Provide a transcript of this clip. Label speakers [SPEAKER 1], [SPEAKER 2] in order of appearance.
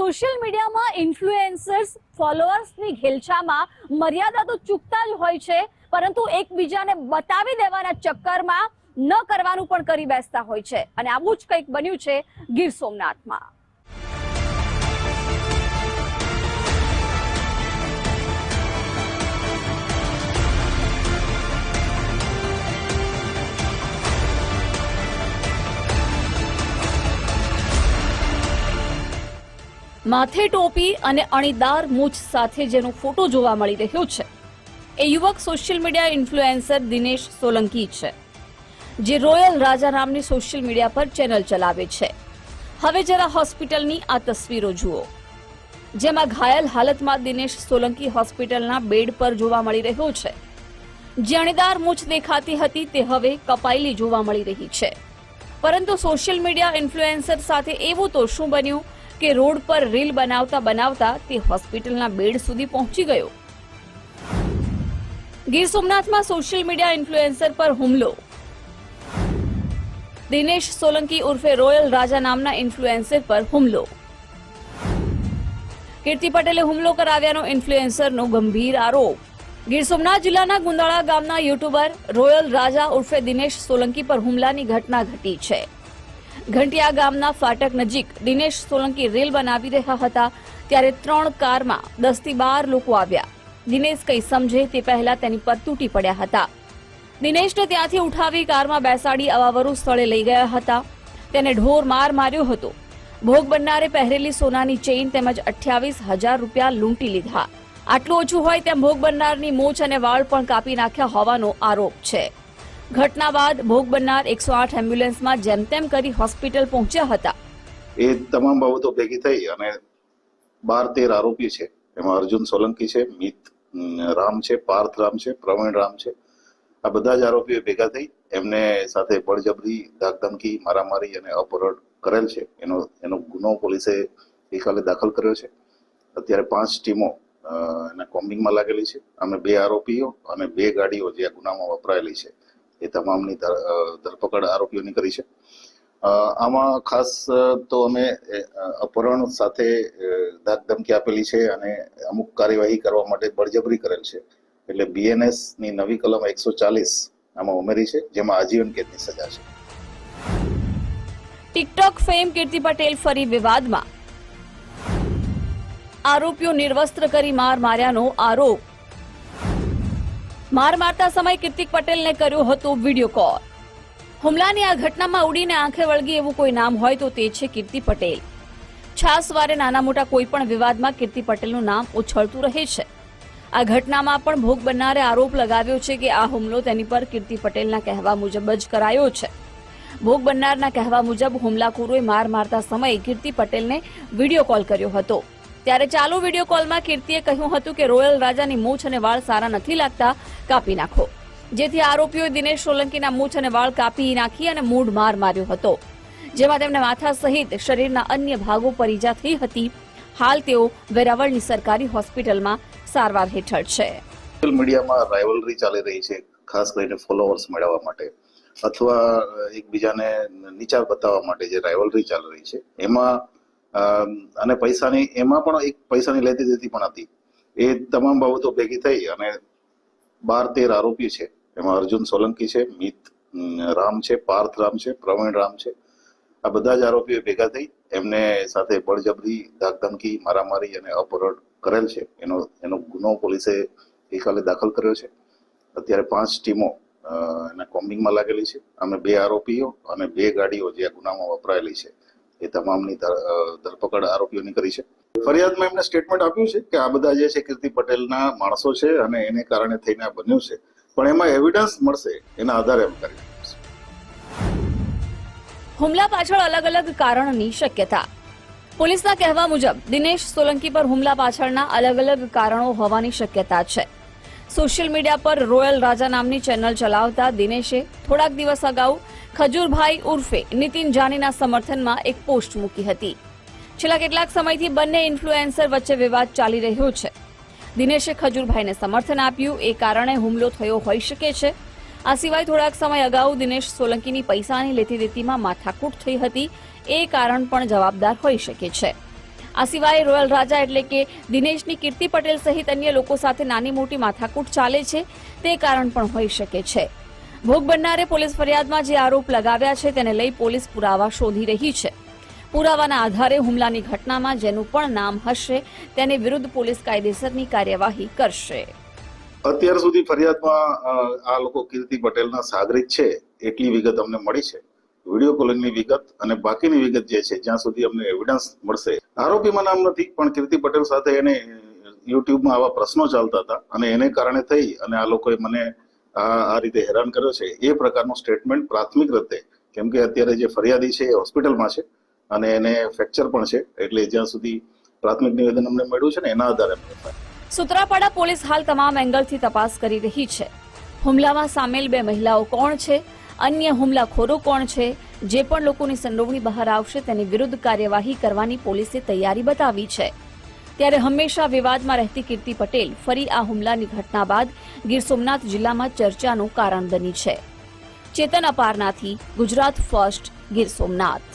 [SPEAKER 1] Social મીડિયામાં influencers, ફોલોઅર્સની ઘેલછામાં મર્યાદા તો ચૂકતા જ હોય છે, પરંતુ એકબીજાને બતાવી દેવાના ચક્કરમાં ન કરવાનું પણ કરી બેસતા હોય છે. અને આવું જ કંઈક બન્યું છે ગીર સોમનાથમાં. માથે ટોપી અને અણીદાર મૂછ સાથે જેનો ફોટો જોવા મળી રહ્યો છે. એ યુવક social media influencer Dinesh Solanki છે, જે રોયલ રાજા નામની સોશિયલ મીડિયા પર ચેનલ ચલાવે છે. હવે જરા હોસ્પિટલની આ તસવીરો જુઓ. જેમાં ઘાયલ હાલતમાં દિનેશ સોલંકી હોસ્પિટલના બેડ પર જોવા મળી રહ્યો છે. જે અણીદાર મૂછ દેખાતી હતી તે હવે કપાયેલી જોવા મળી રહી છે. પરંતુ સોશિયલ મીડિયા ઇન્ફ્લુએન્સર સાથે એવું તો શું બન્યું? કે રોડ પર રીલ બનાવતા બનાવતા તે હોસ્પિટલના બેડ સુધી પહોંચી ગયો. ગીર સોમનાથમાં સોશિયલ મીડિયા ઇન્ફ્લુએન્સર પર હુમલો. દિનેશ સોલંકી ઉર્ફે રોયલ રાજા નામના ઇન્ફ્લુએન્સર પર હુમલો. કીર્તિ પટેલે હુમલો કરાવ્યાનો ઇન્ફ્લુએન્સરનો ગંભીર આરોપ. ગીર સોમનાથ જિલ્લાના ગુંદાળા ગામના યુટ્યુબર રોયલ રાજા ઉર્ફે દિનેશ સોલંકી પર હુમલાની ઘટના ઘટી છે. ઘંટિયા ગામના ફાટક નજીક દિનેશ સોલંકી રેલ બનાવી રહ્યા હતા ત્યારે ત્રણ કારમાં દસથી બાર લોકો આવ્યા. દિનેશ કંઈ સમજે તે પહેલા તેની પર તૂટી પડ્યા હતા. દિનેશને ત્યાંથી ઉઠાવી કારમાં બેસાડી અવાવરું સ્થળે લઈ ગયા હતા. તેને ઢોર માર માર્યો હતો. ભોગ બનનારે પહેરેલી સોનાની ચેઇન તેમજ અઠ્યાવીસ હજાર રૂપિયા લૂંટી લીધા. આટલું ઓછું હોય તેમ ભોગ બનનારની મોચ અને વાળ પણ કાપી નાખ્યા હોવાનો આરોપ છે. ઘટના બાદ ભોગ બનનાર એકસો આઠ એમ્બ્યુલન્સમાં જેમ તેમ કરી હોસ્પિટલ પહોંચ્યા હતા.
[SPEAKER 2] એ તમામ બાબતો ભેગી થઈ અને બાર તેર આરોપી છે. એમાં અર્જુન સોલંકી છે, મિત રામ છે, પાર્થ રામ છે, પ્રવીણ રામ છે. આ બધા જ આરોપીઓ ભેગા થઈ એમને સાથે બળજબરી, ધાકધમકી, મારામારી અને અપહરણ કરેલ છે. એનો એનો ગુનો પોલીસે ગઈકાલે દાખલ કર્યો છે. અત્યારે પાંચ ટીમો એના કોમ્બિંગમાં લાગેલી છે. અમે બે આરોપીઓ અને બે ગાડીઓ જે આ ગુનામાં વપરાયેલી છે. એ તમામની ધરપકડ આરોપીઓની કરી છે. આમાં ખાસ તો અમે અપહરણ સાથે દાગ ધમકી આપેલી છે અને અમુક કાર્યવાહી કરવા માટે બળજબરી કરેલ છે. એટલે બીએનએસની નવી કલમ એકસો ચાલીસ આમાં ઉમેરી છે, જેમાં આજીવન કેદની સજા છે.
[SPEAKER 1] ટિકટોક ફેમ કીર્તિ પટેલ ફરી વિવાદમાં. આરોપીઓ નિર્વસ્ત્ર કરી માર માર્યાનો આરોપ માર મારતા સમયે કીર્તિક પટેલને કર્યો હતો વીડિયો કોલ હુમલાની આ ઘટનામાં ઉડીને આંખે વળગી એવું કોઈ નામ હોય તો તે છે કીર્તિ પટેલ. છાસવારે નાના મોટા કોઈ પણ વિવાદમાં કીર્તિ પટેલનું નામ ઉછળતું રહે છે. આ ઘટનામાં પણ ભોગ બનનારે આરોપ લગાવ્યો છે કે આ હુમલો તેની પર કીર્તિ પટેલના કહેવા મુજબ જ કરાયો છે. ભોગ બનનારના કહેવા મુજબ હુમલાખોરોએ માર મારતા સમયે કીર્તિ પટેલને વીડિયો કોલ કર્યો હતો. ત્યારે ચાલુ વીડિયો કોલમાં કીર્તિએ કહ્યું હતું કે રોયલ રાજાની મૂછ અને વાળ સારા નથી લાગતા, કાપી નાખો. જેથી આરોપીઓએ દિનેશ સોલંકીના મૂછ અને વાળ કાપી નાખી અને મૂઢ માર માર્યો હતો. જેમાં તેમને માથા સહિત શરીરના અન્ય ભાગો પર ઈજા થઈ હતી. હાલ તેઓ વેરાવળની સરકારી હોસ્પિટલમાં સારવાર હેઠળ છે.
[SPEAKER 2] મીડિયામાં રાઇવલરી ચાલી રહી છે, ખાસ કરીને ફોલોઅર્સ મેળવવા માટે. અથવા એકબીજાને નીચા બતાવવા માટે જે રાઇવલરી ચાલી રહી છે, એમાં અને પૈસાની, એમાં પણ એક પૈસાની લેતી દેતી પણ હતી. એ તમામ બાબતો ભેગી થઈ અને બાર તેર આરોપી છે. એમાં અર્જુન સોલંકી છે, મિત રામ છે, પાર્થ રામ છે, પ્રવીણ રામ છે. આ બધા જ આરોપીઓ ભેગા થઈ એમને સાથે બળજબરી, ધાકધમકી, મારામારી અને અપહરણ કરેલ છે. એનો એનો ગુનો પોલીસે ગઈકાલે દાખલ કર્યો છે. અત્યારે પાંચ ટીમો એના કોમ્બિંગમાં લાગેલી છે. અમે બે આરોપીઓ અને બે ગાડીઓ જે આ ગુનામાં વપરાયેલી છે. એ તમામની ધરપકડ આરોપીઓની કરી છે. ફરિયાદમાં એમને સ્ટેટમેન્ટ આપ્યું છે કે આ બધા જે છે કીર્તિ પટેલના માણસો છે અને એને કારણે થઈને આ બન્યું છે. પણ એમાં એવિડન્સ મળશે, એના આધારે એમ કરી
[SPEAKER 1] હુમલા પાછળ અલગ અલગ કારણની શક્યતા. પોલીસના કહેવા મુજબ, દિનેશ સોલંકી પર હુમલા પાછળના અલગ અલગ કારણો હોવાની શક્યતા છે. સોશિયલ મીડિયા પર રોયલ રાજા નામની ચેનલ ચલાવતા દિનેશે થોડાક દિવસ અગાઉ ખજૂરભાઈ ઉર્ફે નીતિન જાનીના સમર્થનમાં એક પોસ્ટ મૂકી હતી. છેલ્લા કેટલાક સમયથી બંને ઇન્ફ્લુએન્સર વચ્ચે વિવાદ ચાલી રહ્યો છે. દિનેશે ખજૂરભાઈને સમર્થન આપ્યું, એ કારણે હુમલો થયો હોઈ શકે છે. આ સિવાય થોડાક સમય અગાઉ દિનેશ સોલંકીની પૈસાની લેતી દેતીમાં માથાકૂટ થઈ હતી, એ કારણ પણ જવાબદાર હોઈ શકે છે. આ સિવાય રોયલ રાજા એટલે કે દિનેશની કીર્તિ પટેલ સહિત અન્ય લોકો સાથે નાની મોટી માથાકૂટ ચાલે છે, તે કારણ પણ હોઈ શકે છે. ભોગ બનનારે પોલીસ ફરિયાદમાં જે આરોપ લગાવ્યા છે તેને લઈ પોલીસ પુરાવા શોધી રહી છે. પુરાવાના આધારે હુમલાની ઘટનામાં જેનું પણ નામ હશે, તેની વિરુદ્ધ પોલીસ કાયદેસરની કાર્યવાહી કરશે.
[SPEAKER 2] અત્યાર સુધી ફરિયાદમાં આ લોકો કીર્તિ પટેલના સાગરિત છે, એટલી વિગત અમને મળી છે. વીડિયો કોલિંગની વિગત અને બાકીની વિગત જે છે, જ્યાં સુધી અમને એવિડન્સ મળશે. આરોપીમાં નામ નથી, પણ કીર્તિ પટેલ સાથે એને યુટ્યુબમાં આવા પ્રશ્નો ચાલતા હતા અને એને કારણે થઈ અને આ લોકોએ મને આ રીતે હેરાન કર્યો છે, એ પ્રકારનું સ્ટેટમેન્ટ પ્રાથમિક રીતે, કેમ કે અત્યારે જે ફરિયાદી છે એ હોસ્પિટલમાં છે અને એને ફ્રેક્ચર પણ છે, એટલે જ્યાં સુધી પ્રાથમિક નિવેદન અમને મળ્યું છે ને એના આધારે
[SPEAKER 1] સુત્રાપાડા પોલીસ હાલ તમામ એંગલથી તપાસ કરી રહી છે. હુમલામાં સામેલ બે મહિલાઓ કોણ છે? અન્ય હુમલાખોરો કોણ છે? જે પણ લોકોની સંડોવણી બહાર આવશે તેની વિરુદ્ધ કાર્યવાહી કરવાની પોલીસે તૈયારી બતાવી છે. ત્યારે હંમેશા વિવાદમાં રહેતી કીર્તિ પટેલ ફરી આ હુમલાની ઘટના બાદ ગીર સોમનાથ જિલ્લામાં ચર્ચાનું કારણ બની છે. ચેતન અપારનાથી ગુજરાત ફર્સ્ટ, ગીર સોમનાથ.